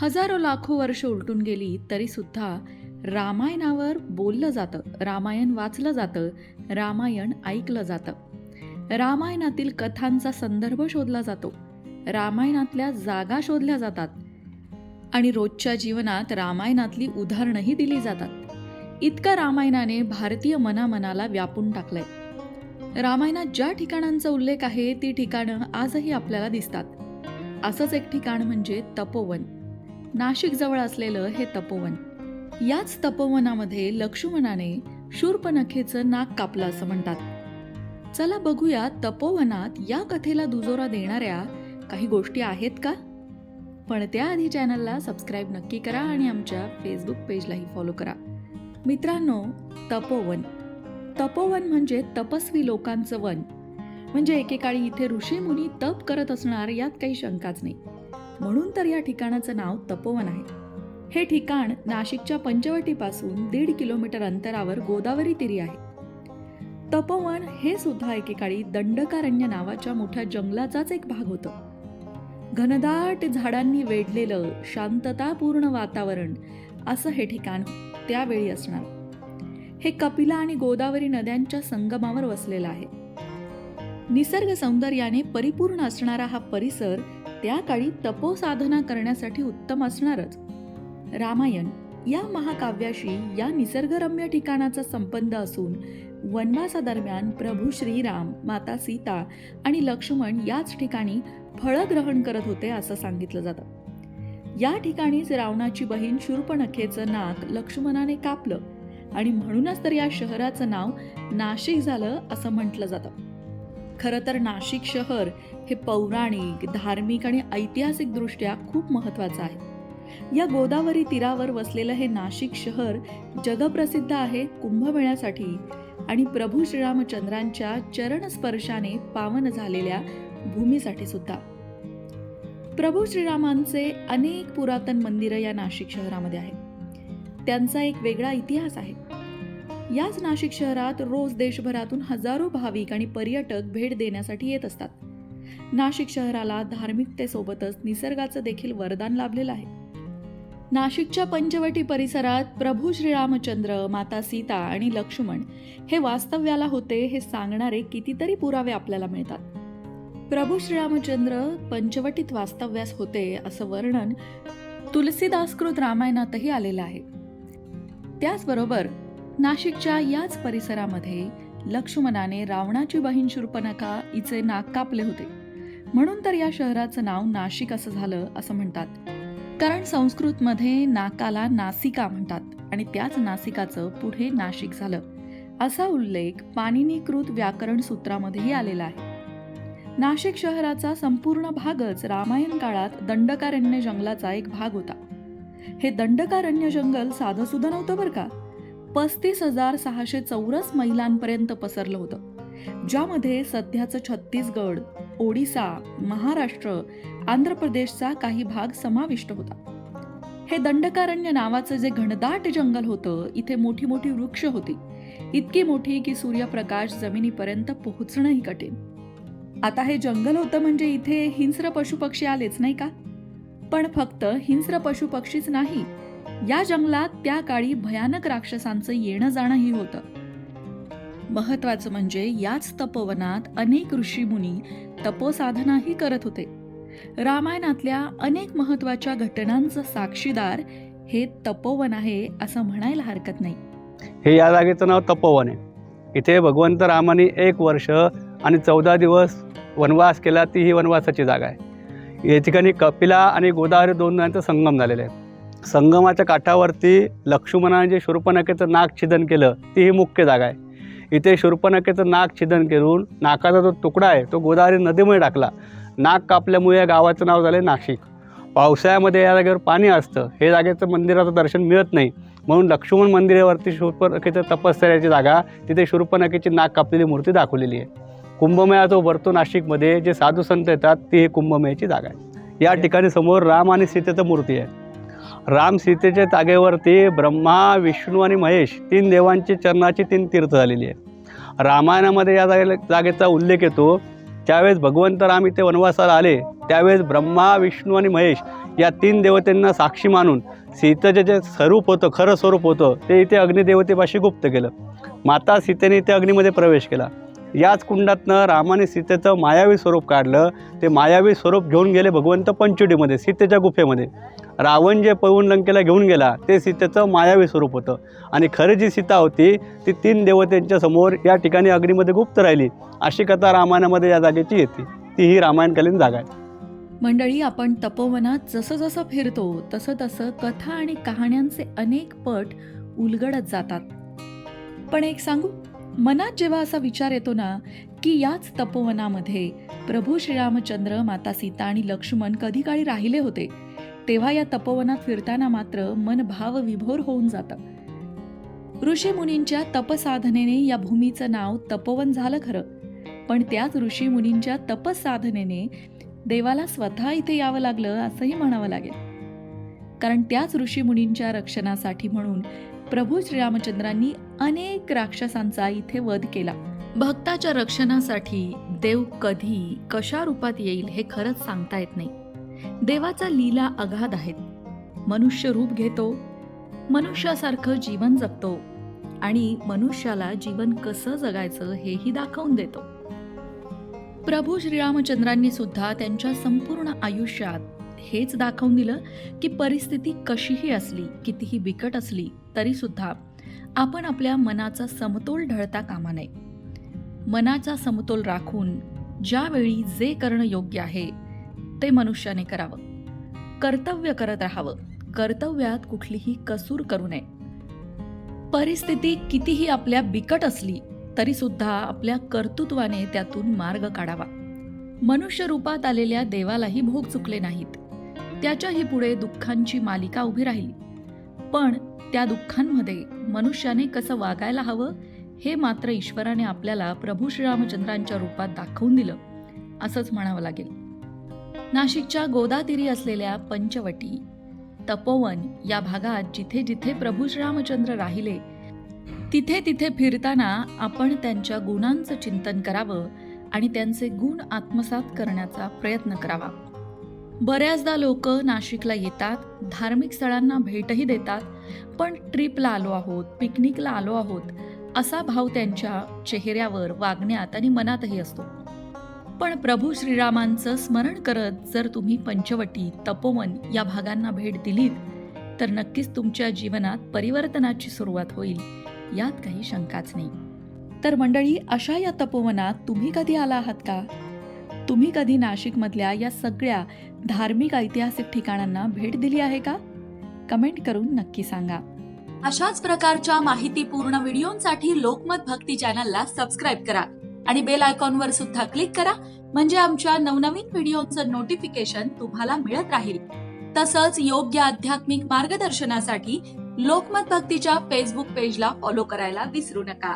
हजारो लाखो वर्ष उलटून गेली तरीसुद्धा रामायणावर बोललं जातं. रामायण वाचलं जातं. रामायण ऐकलं जातं. रामायणातील कथांचा संदर्भ शोधला जातो. रामायणातल्या जागा शोधल्या जातात. आणि रोजच्या जीवनात रामायणातली उदाहरणंही दिली जातात. इतका रामायणाने भारतीय मनामनाला व्यापून टाकलंय. रामायणात ज्या ठिकाणांचा उल्लेख आहे ती ठिकाणं आजही आपल्याला दिसतात. असंच एक ठिकाण म्हणजे तपोवन. नाशिकजवळ असलेलं हे तपोवन. याच तपोवनामध्ये लक्ष्मणाने शूर्पनखेचं नाक कापलं असं म्हणतात. चला बघूया तपोवनात या कथेला दुजोरा देणाऱ्या काही गोष्टी आहेत का? पण त्याआधी चॅनलला सबस्क्राईब नक्की करा आणि आमच्या फेसबुक पेजलाही फॉलो करा. मित्रांनो तपोवन. तपोवन म्हणजे तपस्वी लोकांचं वन. म्हणजे एकेकाळी इथे ऋषीमुनी तप करत असणार यात काही शंकाच नाही. म्हणून तर या ठिकाणाचं नाव तपोवन आहे. हे ठिकाण नाशिकच्या पंचवटीपासून दीड किलोमीटर अंतरावर गोदावरी तिरी आहे. तपोवन हे सुद्धा एकेकाळी दंडकारण्य नावाच्या मोठ्या जंगलाचाच एक भाग होतं. घनदाट झाडांनी वेढलेलं शांततापूर्ण वातावरण असं हे ठिकाण त्यावेळी असणार. हे कपिला आणि गोदावरी नद्यांच्या संगमावर वसलेलं आहे. निसर्ग सौंदर्याने परिपूर्ण असणारा हा परिसर त्या काळी तपोसाधना करण्यासाठी उत्तम असणारच. रामायण या महाकाव्याशी या निसर्गरम्य ठिकाणाचा संबंध असून वनवासादरम्यान प्रभू श्रीराम माता सीता आणि लक्ष्मण याच ठिकाणी फळं ग्रहण करत होते असं सांगितलं जातं. या ठिकाणीच रावणाची बहीण शूर्पणखेचं नाक लक्ष्मणाने कापलं आणि म्हणूनच तर या शहराचं नाव नाशिक झालं असं म्हटलं जातं. खरं तर नाशिक शहर हे पौराणिक धार्मिक आणि ऐतिहासिकदृष्ट्या खूप महत्त्वाचं आहे. या गोदावरी तीरावर वसलेलं हे नाशिक शहर जगप्रसिद्ध आहे कुंभमेळ्यासाठी आणि प्रभू श्रीरामचंद्रांच्या चरणस्पर्शाने पावन झालेल्या भूमीसाठी सुद्धा. प्रभू श्रीरामांचे अनेक पुरातन मंदिरं या नाशिक शहरामध्ये आहेत. त्यांचा एक वेगळा इतिहास आहे. याच नाशिक शहरात रोज देशभरातून हजारो भाविक आणि पर्यटक भेट देण्यासाठी येत असतात. नाशिक शहराला धार्मिकतेसोबतच निसर्गाचं देखील वरदान लाभलेलं आहे. नाशिकच्या पंचवटी परिसरात प्रभू श्रीरामचंद्र माता सीता आणि लक्ष्मण हे वास्तव्याला होते हे सांगणारे कितीतरी पुरावे आपल्याला मिळतात. प्रभू श्रीरामचंद्र पंचवटीत वास्तव्यास होते असं वर्णन तुलसीदासकृत रामायणातही आलेलं आहे. त्याचबरोबर नाशिकच्या याच परिसरामध्ये लक्ष्मणाने रावणाची बहीण शूर्पणखा हिचे नाक कापले होते. म्हणून तर या शहराचं नाव नाशिक असं झालं असं म्हणतात. कारण संस्कृतमध्ये नाकाला नासिका म्हणतात आणि त्याच नासिकाचं पुढे नाशिक झालं. असा उल्लेख पाणिनीकृत व्याकरण सूत्रामध्येही आलेला आहे. नाशिक शहराचा संपूर्ण भागच रामायण काळात दंडकारण्य जंगलाचा एक भाग होता. हे दंडकारण्य जंगल साधं सुद्धा नव्हतं बरं का? पस्तीस हजार सहाशे चौरस मैलांपर्यंत पसरलं होतं. ज्यामध्ये सध्याचं छत्तीसगड ओडिसा महाराष्ट्र आंध्र प्रदेशचा काही भाग समाविष्ट होता. हे दंडकारण्य नावाचं जे घनदाट जंगल होतं इथे मोठी मोठी वृक्ष होती. इतकी मोठी की सूर्यप्रकाश जमिनीपर्यंत पोहोचणंही कठीण. आता हे जंगल होतं म्हणजे इथे हिंस्र पशुपक्षी आलेच नाही का? पण फक्त हिंस्र पशुपक्षीच नाही या जंगलात त्या काळी भयानक राक्षसांचं येणं जाणंही होतं. महत्वाचं म्हणजे याच तपोवनात अनेक ऋषीमुनी तपोसाधनाही करत होते. रामायणातल्या अनेक महत्त्वाच्या घटनांचं साक्षीदार हे तपोवन आहे असं म्हणायला हरकत नाही. हे या जागेचं नाव तपोवन आहे. इथे भगवंत रामाने एक वर्ष आणि चौदा दिवस वनवास केला ती ही वनवासाची जागा आहे. या ठिकाणी कपिला आणि गोदावरी दोन नद्यांचा संगम झालेला आहे. संगमाच्या काठावरती लक्ष्मणाने जे शूर्पणखेचं नाक छिदन केलं ती ही मुख्य जागा आहे. इथे शूर्पणखेचं नाक छिदन करून नाकाचा जो तुकडा आहे तो गोदावरी नदीमध्ये टाकला. नाक कापल्यामुळे या गावाचं नाव झालं नाशिक. पावसाळ्यामध्ये या जागेवर पाणी असतं. हे जागेचं मंदिराचं दर्शन मिळत नाही. म्हणून लक्ष्मण मंदिरावरती शूर्पणखेचं तपश्चर्याची जागा तिथे शूर्पणखेची नाक कापलेली मूर्ती दाखवलेली आहे. कुंभमेळा जो भरतो नाशिकमध्ये जे साधू संत येतात ती ही कुंभमेळ्याची जागा आहे. या ठिकाणी समोर राम आणि सीतेचं मूर्ती आहे. राम सीतेच्या जागेवरती ब्रह्मा विष्णू आणि महेश तीन देवांची चरणाची तीन तीर्थ झालेली आहे. रामायणामध्ये या जागे जागेचा उल्लेख येतो. त्यावेळेस भगवंत राम इथे वनवासाला आले त्यावेळेस ब्रह्मा विष्णू आणि महेश या तीन देवतेंना साक्षी मानून सीतेचे जे स्वरूप होतं खरं स्वरूप होतं ते इथे अग्निदेवतेपाशी गुप्त केलं. माता सीतेने इथे अग्नीमध्ये प्रवेश केला. याच कुंडातनं रामाने सीतेचं मायावी स्वरूप काढलं. ते मायावी स्वरूप घेऊन गेले भगवंत पंचुडीमध्ये सीतेच्या गुफेमध्ये. रावण जे पळून लंकेला घेऊन गेला ते सीतेचं मायावी स्वरूप होतं. आणि खरं जी सीता होती ती तीन देवतेंच्या समोर या ठिकाणी अग्नीमध्ये गुप्त राहिली. अशी कथा रामायणामध्ये या जागेची येते. ती ही रामायणकालीन जागा आहे. मंडळी आपण तपोवनात जसं जसं फिरतो तसं तसं कथा आणि कहाण्यांचे अनेक पट उलगडत जातात. पण एक सांगू? मनात जेव्हा असा विचार येतो ना की याच तपोवनामध्ये प्रभू श्रीरामचंद्र माता सीता आणि लक्ष्मण कधी काळी राहिले होते तेव्हा या तपोवनात फिरताना मात्र मन भावविभोर होऊन जातं. ऋषीमुनींच्या तपसाधनेने या भूमीचं नाव तपोवन झालं खरं पण त्याच ऋषीमुनींच्या तपसाधनेने देवाला स्वतः इथे यावं लागलं असंही म्हणावं लागेल. कारण त्याच ऋषीमुनींच्या रक्षणासाठी म्हणून प्रभू श्रीरामचंद्रांनी अनेक राक्षसांचा इथे वध केला. भक्ताच्या रक्षणासाठी देव कधी कशा रूपात येईल हे खरंच सांगता येत नाही. देवाचा लीला अगाध आहेत. मनुष्य रूप घेतो मनुष्यासारखं जीवन जगतो आणि मनुष्याला जीवन कसं जगायचं हेही दाखवून देतो. प्रभू श्रीरामचंद्रांनी सुद्धा त्यांच्या संपूर्ण आयुष्यात हेच दाखवून दिलं की परिस्थिती कशीही असली कितीही बिकट असली तरी सुद्धा आपण आपल्या मनाचा समतोल ढळता कामा नये. मनाचा समतोल राखून ज्यावेळी जे करणं योग्य आहे ते मनुष्याने करावं. कर्तव्य करत राहावं. कर्तव्यात कुठलीही कसूर करू नये. परिस्थिती कितीही आपल्या बिकट असली तरी सुद्धा आपल्या कर्तृत्वाने त्यातून मार्ग काढावा. मनुष्य रूपात आलेल्या देवालाही भोग चुकले नाहीत. त्याच्याही पुढे दुःखांची मालिका उभी राहिली. पण त्या दुःखांमध्ये मनुष्याने कसं वागायला हवं हे मात्र ईश्वराने आपल्याला प्रभू श्रीरामचंद्रांच्या रूपात दाखवून दिलं. असंच म्हणावं लागेल. नाशिकच्या गोदातीरी असलेल्या पंचवटी तपोवन या भागात जिथे जिथे प्रभू श्रीरामचंद्र राहिले तिथे तिथे फिरताना आपण त्यांच्या गुणांचं चिंतन करावं आणि त्यांचे गुण आत्मसात करण्याचा प्रयत्न करावा. बऱ्याचदा लोक नाशिकला येतात धार्मिक स्थळांना भेटही देतात पण ट्रिपला आलो आहोत पिकनिकला आलो आहोत असा भाव त्यांच्या चेहऱ्यावर वागण्यात आणि मनातही असतो. पण प्रभू श्रीरामांचं स्मरण करत जर तुम्ही पंचवटी तपोवन या भागांना भेट दिलीत तर नक्कीच तुमच्या जीवनात परिवर्तनाची सुरुवात होईल यात काही शंकाच नाही. तर मंडळी अशा या तपोवनात तुम्ही कधी आला आहात का? तुम्ही कधी नाशिकमधल्या या सगळ्या धार्मिक ऐतिहासिक ठिकाणांना भेट दिली आहे का? कमेंट करून नक्की सांगा. अशाच प्रकारच्या माहितीपूर्ण व्हिडिओंसाठी लोकमत भक्ती चॅनलला सबस्क्राईब करा आणि बेल आयकॉनवर सुद्धा क्लिक करा म्हणजे आमच्या नवनवीन व्हिडिओचं नोटिफिकेशन तुम्हाला मिळत राहील. तसंच योग्य आध्यात्मिक मार्गदर्शनासाठी लोकमत भक्तीच्या फेसबुक पेजला फॉलो करायला विसरू नका.